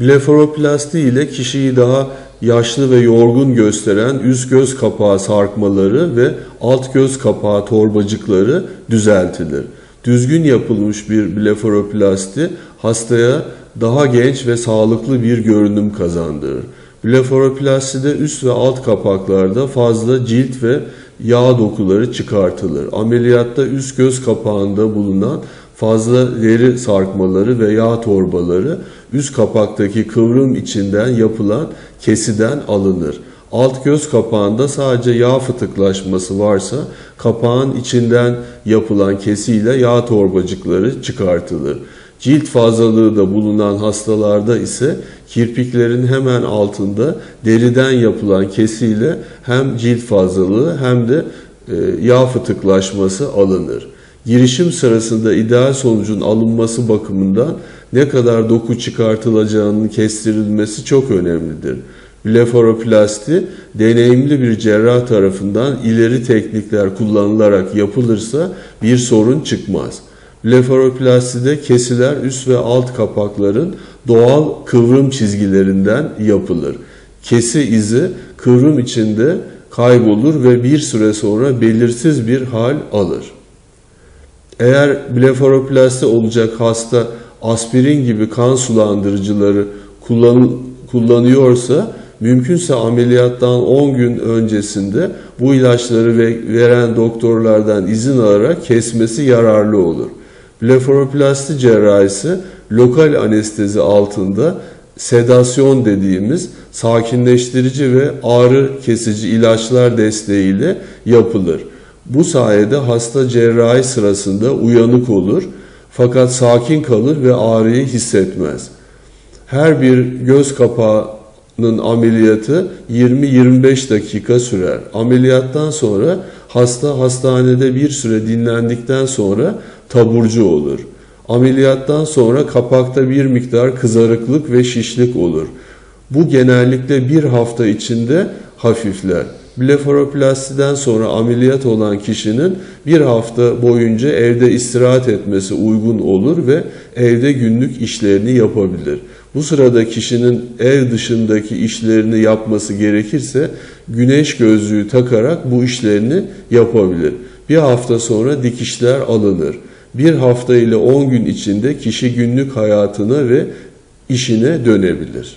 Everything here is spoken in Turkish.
Blefaroplasti ile kişiyi daha yaşlı ve yorgun gösteren üst göz kapağı sarkmaları ve alt göz kapağı torbacıkları düzeltilir. Düzgün yapılmış bir blefaroplasti hastaya daha genç ve sağlıklı bir görünüm kazandırır. Blefaroplastide üst ve alt kapaklarda fazla cilt ve yağ dokuları çıkartılır. Ameliyatta üst göz kapağında bulunan fazla deri sarkmaları ve yağ torbaları üst kapaktaki kıvrım içinden yapılan kesiden alınır. Alt göz kapağında sadece yağ fıtıklaşması varsa kapağın içinden yapılan kesiyle yağ torbacıkları çıkartılır. Cilt fazlalığı da bulunan hastalarda ise kirpiklerin hemen altında deriden yapılan kesiyle hem cilt fazlalığı hem de e, yağ fıtıklaşması alınır. Girişim sırasında ideal sonucun alınması bakımından ne kadar doku çıkartılacağının kestirilmesi çok önemlidir. Blefaroplasti deneyimli bir cerrah tarafından ileri teknikler kullanılarak yapılırsa bir sorun çıkmaz. Blefaroplastide kesiler üst ve alt kapakların doğal kıvrım çizgilerinden yapılır. Kesi izi kıvrım içinde kaybolur ve bir süre sonra belirsiz bir hal alır. Eğer blefaroplasti olacak hasta aspirin gibi kan sulandırıcıları kullan, kullanıyorsa mümkünse ameliyattan 10 gün öncesinde bu ilaçları ve- veren doktorlardan izin alarak kesmesi yararlı olur. Blefaroplasti cerrahisi lokal anestezi altında sedasyon dediğimiz sakinleştirici ve ağrı kesici ilaçlar desteğiyle yapılır. Bu sayede hasta cerrahi sırasında uyanık olur fakat sakin kalır ve ağrıyı hissetmez. Her bir göz kapağının ameliyatı 20-25 dakika sürer. Ameliyattan sonra hasta hastanede bir süre dinlendikten sonra taburcu olur. Ameliyattan sonra kapakta bir miktar kızarıklık ve şişlik olur. Bu genellikle bir hafta içinde hafifler. Blefaroplastiden sonra ameliyat olan kişinin bir hafta boyunca evde istirahat etmesi uygun olur ve evde günlük işlerini yapabilir. Bu sırada kişinin ev dışındaki işlerini yapması gerekirse güneş gözlüğü takarak bu işlerini yapabilir. Bir hafta sonra dikişler alınır. Bir hafta ile 10 gün içinde kişi günlük hayatına ve işine dönebilir.